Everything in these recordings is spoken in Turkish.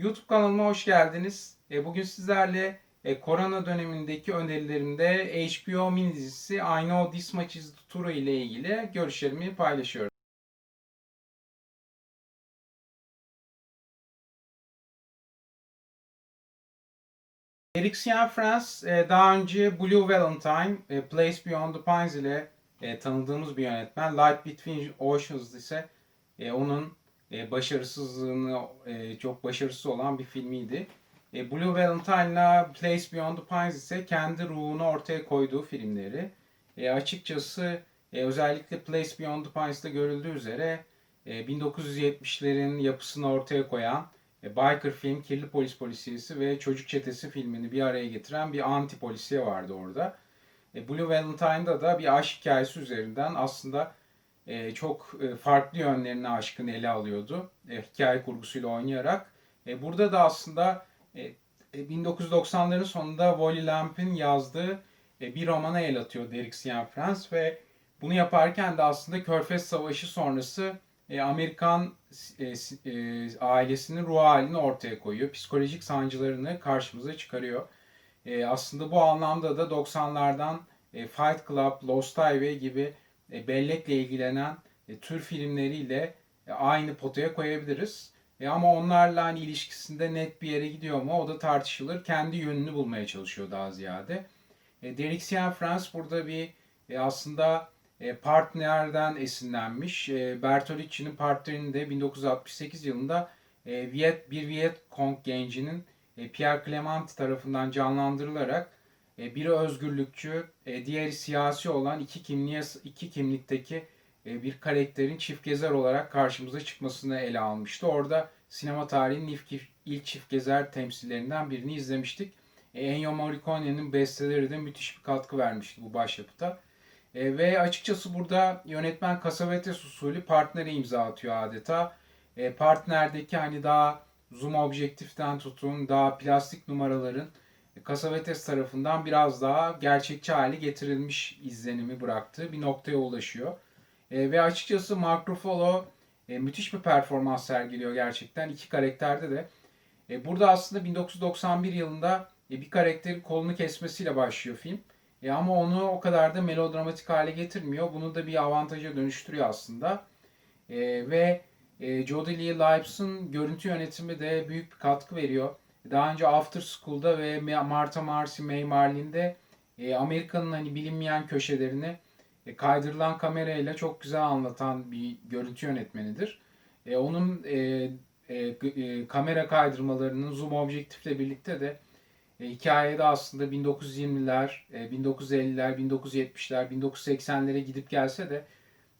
YouTube kanalıma hoş geldiniz. E, bugün sizlerle e, korona dönemindeki önerilerimde HBO mini dizisi I Know This Much Is True ile ilgili görüşlerimi paylaşıyorum. Eric Sienfrans e, daha önce Blue Valentine, Place Beyond the Pines ile tanıdığımız bir yönetmen. Light Between Oceans ise onun e, başarısızlığını e, çok başarısız olan bir filmiydi. E, Blue Valentine'la Place Beyond the Pines ise kendi ruhunu ortaya koyduğu filmleri. E, açıkçası e, özellikle Place Beyond the Pines'te görüldüğü üzere e, 1970'lerin yapısını ortaya koyan e, biker film, Kirli Polis Polisiyesi ve Çocuk Çetesi filmini bir araya getiren bir anti polisiye vardı orada. E, Blue Valentine'da da bir aşk hikayesi üzerinden aslında e, çok e, farklı yönlerini aşkın ele alıyordu. E, hikaye kurgusuyla oynayarak. Burada da aslında e, e, 1990'ların sonunda Wally Lamp'in yazdığı bir romana el atıyor Derek Cianfrance ve bunu yaparken de aslında Körfez Savaşı sonrası Amerikan ailesinin ruh halini ortaya koyuyor. Psikolojik sancılarını karşımıza çıkarıyor. Aslında bu anlamda da 90'lardan e, Fight Club, Lost Highway gibi e, bellekle ilgilenen e, tür filmleriyle e, aynı potaya koyabiliriz. E, ama onlarla hani ilişkisinde net bir yere gidiyor mu o da tartışılır. Kendi yönünü bulmaya çalışıyor daha ziyade. E, Derek Cianfrance burada bir aslında partnerden esinlenmiş. Bertolucci'nin partnerini de 1968 yılında Viet, bir Viet Cong gencinin Pierre Clement tarafından canlandırılarak biri özgürlükçü, e, diğeri siyasi olan iki kimliğe iki kimlikteki e, bir karakterin çift gezer olarak karşımıza çıkmasını ele almıştı. Orada sinema tarihinin ilk, ilk çift gezer temsillerinden birini izlemiştik. Ennio Morricone'nin besteleri de müthiş bir katkı vermişti bu başyapıta. E, ve açıkçası burada yönetmen Cassavetes usulü partnere imza atıyor adeta. E, partnerdeki hani daha zoom objektiften tutun, daha plastik numaraların Cassavetes tarafından biraz daha gerçekçi hale getirilmiş izlenimi bıraktığı bir noktaya ulaşıyor. E, ve açıkçası Mark Ruffalo e, müthiş bir performans sergiliyor gerçekten iki karakterde de. E, burada aslında 1991 yılında e, bir karakterin kolunu kesmesiyle başlıyor film. E, ama onu o kadar da melodramatik hale getirmiyor. Bunu da bir avantaja dönüştürüyor aslında. E, ve e, Jodie Lee Lipes'ın görüntü yönetimi de büyük bir katkı veriyor. Daha önce After School'da ve Martha Marcy May Marlene'de e, Amerika'nın hani bilinmeyen köşelerini e, kaydırılan kamerayla çok güzel anlatan bir görüntü yönetmenidir. E, onun e, e, e, kamera kaydırmalarının zoom objektifle birlikte de e, hikayede aslında 1920'ler, e, 1950'ler, 1970'ler, 1980'lere gidip gelse de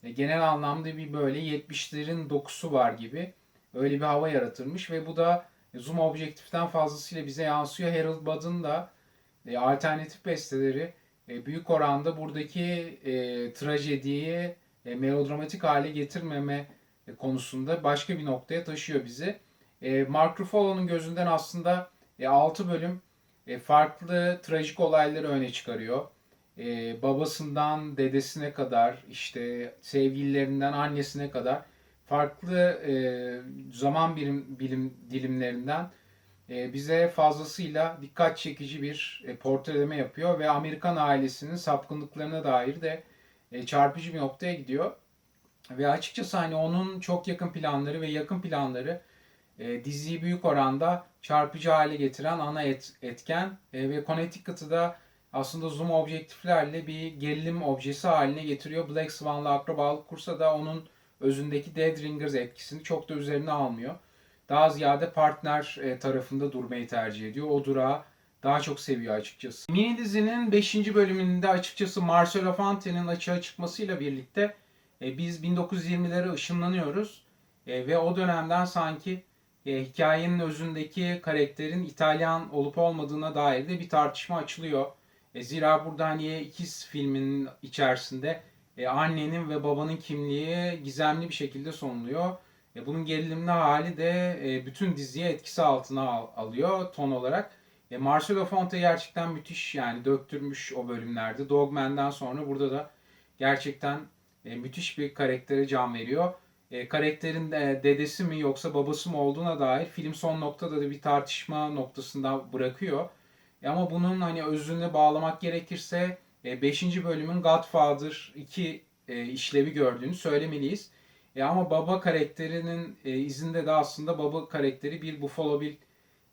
e, genel anlamda bir böyle 70'lerin dokusu var gibi öyle bir hava yaratılmış ve bu da zoom objektiften fazlasıyla bize yansıyor. Harold Budd'ın da e, alternatif besteleri e, büyük oranda buradaki e, trajediyi e, melodramatik hale getirmeme e, konusunda başka bir noktaya taşıyor bizi. E, Mark Ruffalo'nun gözünden aslında e, 6 bölüm e, farklı trajik olayları öne çıkarıyor. E, babasından dedesine kadar, işte sevgililerinden annesine kadar farklı e, zaman birim, bilim dilimlerinden e, bize fazlasıyla dikkat çekici bir e, portreleme yapıyor ve Amerikan ailesinin sapkınlıklarına dair de e, çarpıcı bir noktaya gidiyor. Ve açıkçası hani onun çok yakın planları ve yakın planları e, diziyi büyük oranda çarpıcı hale getiren ana et, etken e, ve Connecticut'ı da aslında zoom objektiflerle bir gerilim objesi haline getiriyor. Black Swan'la akrabalık kursa da onun özündeki Dead Ringers etkisini çok da üzerine almıyor. Daha ziyade partner e, tarafında durmayı tercih ediyor. O durağı daha çok seviyor açıkçası. Mini dizinin 5. bölümünde açıkçası Marcelo Fante'nin açığa çıkmasıyla birlikte e, biz 1920'lere ışınlanıyoruz. E, ve o dönemden sanki hikayenin özündeki karakterin İtalyan olup olmadığına dair de bir tartışma açılıyor. Zira burada hani ikiz filminin içerisinde e, annenin ve babanın kimliği gizemli bir şekilde sonluyor. E, bunun gerilimli hali de e, bütün diziye etkisi altına al, alıyor ton olarak. E, Marcelo Fonte gerçekten müthiş yani döktürmüş o bölümlerde. Dogman'dan sonra burada da gerçekten e, müthiş bir karaktere can veriyor. e, karakterin de- dedesi mi yoksa babası mı olduğuna dair film son noktada da bir tartışma noktasında bırakıyor. E, ama bunun hani özüne bağlamak gerekirse 5. bölümün Godfather 2 e, işlevi gördüğünü söylemeliyiz. E, ama baba karakterinin e, izinde de aslında baba karakteri bir Buffalo Bill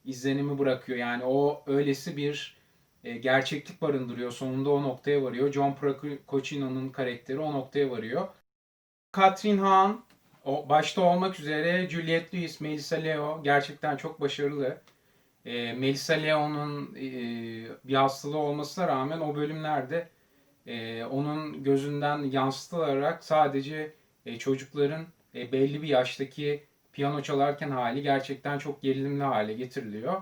izlenimi bırakıyor. Yani o öylesi bir e, gerçeklik barındırıyor. Sonunda o noktaya varıyor. John Procino'nun karakteri o noktaya varıyor. Catherine Hahn başta olmak üzere Juliette Lewis, Melissa Leo gerçekten çok başarılı. E, Melissa Leo'nun e, bir hastalığı olmasına rağmen o bölümlerde e, onun gözünden yansıtılarak sadece e, çocukların e, belli bir yaştaki piyano çalarken hali gerçekten çok gerilimli hale getiriliyor.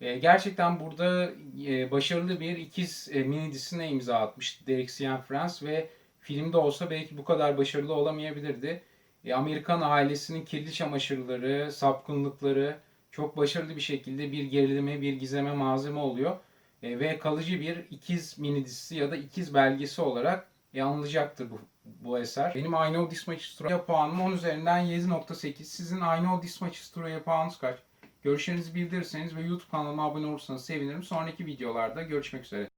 E, gerçekten burada e, başarılı bir ikiz e, mini dizisine imza atmış Derek Cianfrance ve filmde olsa belki bu kadar başarılı olamayabilirdi. E, Amerikan ailesinin kirli çamaşırları, sapkınlıkları çok başarılı bir şekilde bir gerilime, bir gizeme malzeme oluyor. E, ve kalıcı bir ikiz mini dizisi ya da ikiz belgesi olarak e, anılacaktır bu, bu eser. Benim I Know This Much Is True puanım 10 üzerinden 7.8. Sizin I Know This Much Is puanınız kaç? Görüşlerinizi bildirirseniz ve YouTube kanalıma abone olursanız sevinirim. Sonraki videolarda görüşmek üzere.